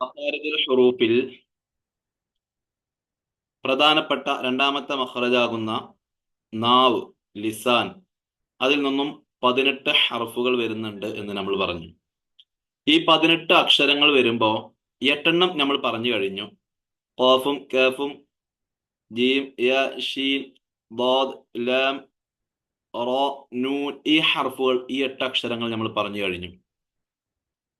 മഹാരജുൽ ഷുറൂപ്പിൽ പ്രധാനപ്പെട്ട രണ്ടാമത്തെ മഹ്റജാകുന്ന നാവ് ലിസാൻ അതിൽ നിന്നും പതിനെട്ട് ഹർഫുകൾ വരുന്നുണ്ട് എന്ന് നമ്മൾ പറഞ്ഞു. ഈ പതിനെട്ട് അക്ഷരങ്ങൾ വരുമ്പോൾ എട്ടെണ്ണം നമ്മൾ പറഞ്ഞു കഴിഞ്ഞു. കോഫും കേഫും ജീം ഷീൻ ദോദ് ലാം റോ നൂൻ ഈ ഹർഫുകൾ ഈ എട്ട് അക്ഷരങ്ങൾ നമ്മൾ പറഞ്ഞു കഴിഞ്ഞു.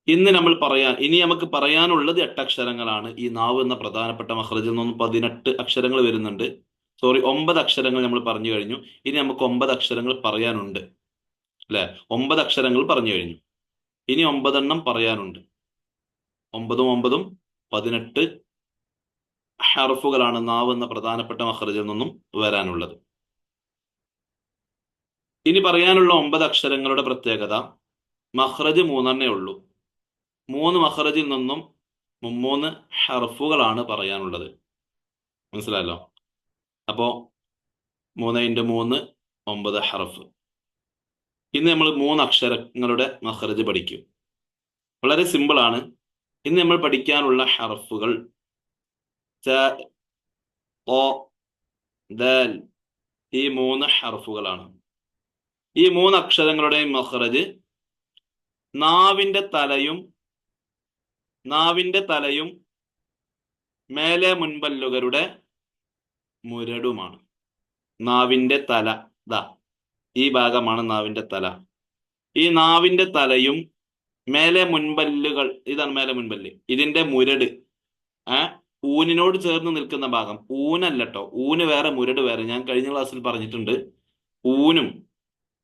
ഇന്ന് നമ്മൾ പറയാൻ ഇനി നമുക്ക് പറയാനുള്ളത് എട്ട് അക്ഷരങ്ങളാണ് ഈ നാവ് എന്ന പ്രധാനപ്പെട്ട മഹ്റജിൽ നിന്നും പതിനെട്ട് അക്ഷരങ്ങൾ വരുന്നുണ്ട്. സോറി ഒമ്പത് അക്ഷരങ്ങൾ നമ്മൾ പറഞ്ഞു കഴിഞ്ഞു. ഇനി നമുക്ക് ഒമ്പത് അക്ഷരങ്ങൾ പറയാനുണ്ട്. അല്ലെ? ഒമ്പത് അക്ഷരങ്ങൾ പറഞ്ഞു കഴിഞ്ഞു. ഇനി ഒമ്പതെണ്ണം പറയാനുണ്ട്. ഒമ്പതും ഒമ്പതും പതിനെട്ട് ഹർഫുകളാണ് നാവ് എന്ന പ്രധാനപ്പെട്ട മഹ്റജിൽ നിന്നും വരാനുള്ളത്. ഇനി പറയാനുള്ള ഒമ്പത് അക്ഷരങ്ങളുടെ പ്രത്യേകത മഹ്റജ് മൂന്നെണ്ണേ ഉള്ളൂ. മൂന്ന് മഹറജിൽ നിന്നും മുമ്മൂന്ന് ഹർഫുകളാണ് പറയാനുള്ളത്. മനസ്സിലായല്ലോ? അപ്പോ മൂന്ന് ഇന്റു മൂന്ന് ഒമ്പത് ഹർഫ്. ഇന്ന് നമ്മൾ മൂന്ന് അക്ഷരങ്ങളുടെ മഹറജ് പഠിക്കും. വളരെ സിമ്പിളാണ് ഇന്ന് നമ്മൾ പഠിക്കാനുള്ള ഹർഫുകൾ ഓ ഈ മൂന്ന് ഹർഫുകളാണ്. ഈ മൂന്ന് അക്ഷരങ്ങളുടെയും മഹ്റജ് നാവിന്റെ തലയും നാവിന്റെ തലയും മേലെ മുൻപല്ലുകളുടെ മുരടുമാണ്. നാവിന്റെ തല ദാ ഈ ഭാഗമാണ് നാവിന്റെ തല. ഈ നാവിന്റെ തലയും മേലെ മുൻപല്ലുകൾ ഇതാണ് മേലെ മുൻപല്ല്. ഇതിന്റെ മുരട് ഏർ ഊനിനോട് ചേർന്ന് നിൽക്കുന്ന ഭാഗം. ഊനല്ല കേട്ടോ ഊന് വേറെ മുരട് വേറെ. ഞാൻ കഴിഞ്ഞ ക്ലാസ്സിൽ പറഞ്ഞിട്ടുണ്ട് ഊനും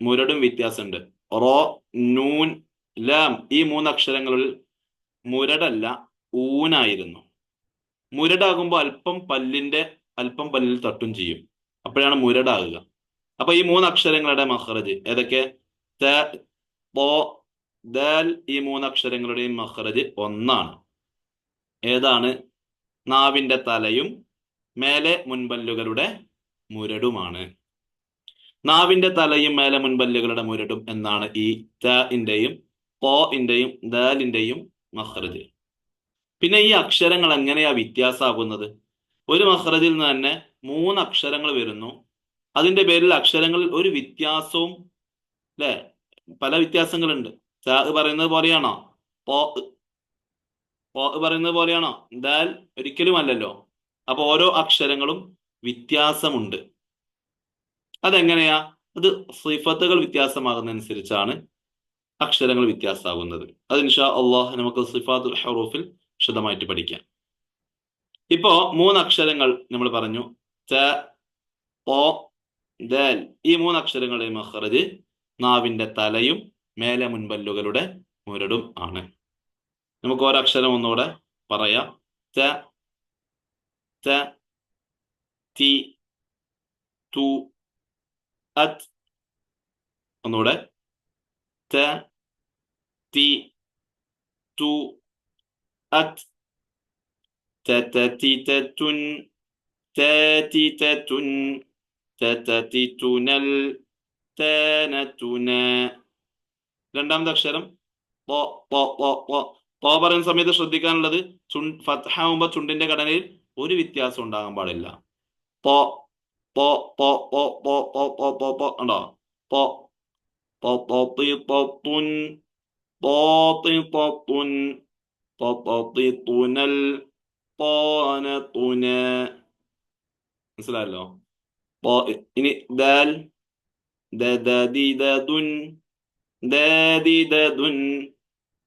മുരടും വ്യത്യാസമുണ്ട്. റോ നൂൻ ലാം ഈ മൂന്ന് അക്ഷരങ്ങളിൽ മുരടല്ല ഊനായിരുന്നു. മുരടാകുമ്പോൾ അല്പം പല്ലിന്റെ അല്പം പല്ലിൽ തട്ടും ചെയ്യും. അപ്പോഴാണ് മുരടാകുക. അപ്പൊ ഈ മൂന്ന് അക്ഷരങ്ങളുടെ മഹ്റജ് ഏതൊക്കെ? ഈ മൂന്ന് അക്ഷരങ്ങളുടെയും മഹ്റജ് ഒന്നാണ്. ഏതാണ്? നാവിന്റെ തലയും മേലെ മുൻപല്ലുകളുടെ മുരടുമാണ്. നാവിന്റെ തലയും മേലെ മുൻപല്ലുകളുടെ മുരടും എന്നാണ് ഈ ത-ഇന്റെയും ഇന്റെയും ദാലിന്റെയും മഹ്റജ്. പിന്നെ ഈ അക്ഷരങ്ങൾ എങ്ങനെയാ വ്യത്യാസമാകുന്നത് ഒരു മഹ്റജിൽ നിന്ന് തന്നെ മൂന്ന് അക്ഷരങ്ങൾ വരുന്നു. അതിന്റെ പേരിൽ അക്ഷരങ്ങളിൽ ഒരു വ്യത്യാസവും അല്ലെ പല വ്യത്യാസങ്ങളുണ്ട്. സാഹ് പറയുന്നത് പോലെയാണോ? പോ പോ പറയുന്നത് പോലെയാണോ? ദാൽ ഒരിക്കലും അല്ലല്ലോ. അപ്പൊ ഓരോ അക്ഷരങ്ങളും വ്യത്യാസമുണ്ട്. അതെങ്ങനെയാ? അത് സിഫത്തുകൾ വ്യത്യാസമാകുന്നതനുസരിച്ചാണ് അക്ഷരങ്ങൾ വ്യത്യാസമാകുന്നത് അത് ഇൻഷാ അള്ളാഹ് നമുക്ക് സിഫാത്തുൽ ഹറൂഫിൽ വിശദമായിട്ട് പഠിക്കാം. ഇപ്പോ മൂന്ന് അക്ഷരങ്ങൾ നമ്മൾ പറഞ്ഞു. ത ഓ ഈ മൂന്ന് അക്ഷരങ്ങളുടെ മഹ്റജ് നാവിന്റെ തലയും മേലെ മുൻപല്ലുകളുടെ മുരടും ആണ്. നമുക്ക് ഒരക്ഷരം ഒന്നുകൂടെ പറയാം. ത ത തി തു അത്. ഒന്നുകൂടെ. ത തി tu at തതതിതതുൻ താതിതതുൻ തതതിതുനൽ താനതുന രണ്ടാമത്തെ അക്ഷരം പോ പറയുന്ന സമയത്ത് ശ്രദ്ധിക്കാനുള്ളത് ഫത്ഹാവുമ്പോ ചുണ്ടിന്റെ ഘടനയിൽ ഒരു വ്യത്യാസം ഉണ്ടാകാൻ പാടില്ല പോ പോ പോ പോ പോ പോ പോ പോ ഉണ്ടോ പോ പോ പോ പോ طاططة تطططن الطانطن മനസ്സിലായല്ലോ? ഇനി ദാൽ ദദദിദദുൻ ദദിദദുൻ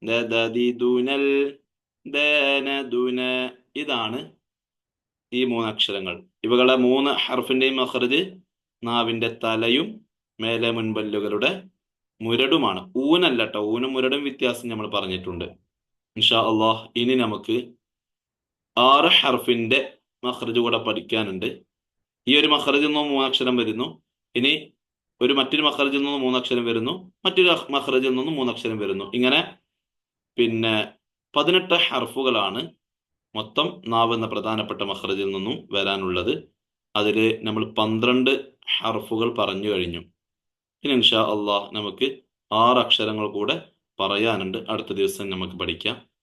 ദദദിദുനൽ ദനദുന ഇതാണ് ഈ മൂന്ന് അക്ഷരങ്ങൾ. ഇവകളെ മൂന്ന് ഹർഫിന്റെയും മഹർജ് നാവിന്റെ തലയും മേലെ മുൻപല്ലുകളുടെ മുരടുമാണ്. ഊനല്ല കേട്ടോ ഊനും മുരടും വ്യത്യാസം നമ്മൾ പറഞ്ഞിട്ടുണ്ട്. ഇൻഷാ അള്ളാഹ് ഇനി നമുക്ക് ആറ് ഹർഫിന്റെ മഹ്റജ് കൂടെ പഠിക്കാനുണ്ട്. ഈ ഒരു മഹ്റജിൽ നിന്നും മൂന്നക്ഷരം വരുന്നു. ഇനി ഒരു മറ്റൊരു മഹ്റജിൽ നിന്നും മൂന്നക്ഷരം വരുന്നു. മറ്റൊരു മഹ്റജിൽ നിന്നും മൂന്നക്ഷരം വരുന്നു. ഇങ്ങനെ പിന്നെ പതിനെട്ട് ഹർഫുകളാണ് മൊത്തം നാവ് എന്ന പ്രധാനപ്പെട്ട മഹ്റജിൽ നിന്നും വരാനുള്ളത്. അതിൽ നമ്മൾ പന്ത്രണ്ട് ഹർഫുകൾ പറഞ്ഞു കഴിഞ്ഞു. ഇനി ഇൻഷാ അള്ളാഹ് നമുക്ക് ആറ് അക്ഷരങ്ങൾ കൂടെ പറയാനുണ്ട്. അടുത്ത ദിവസം നമുക്ക് പഠിക്കാം.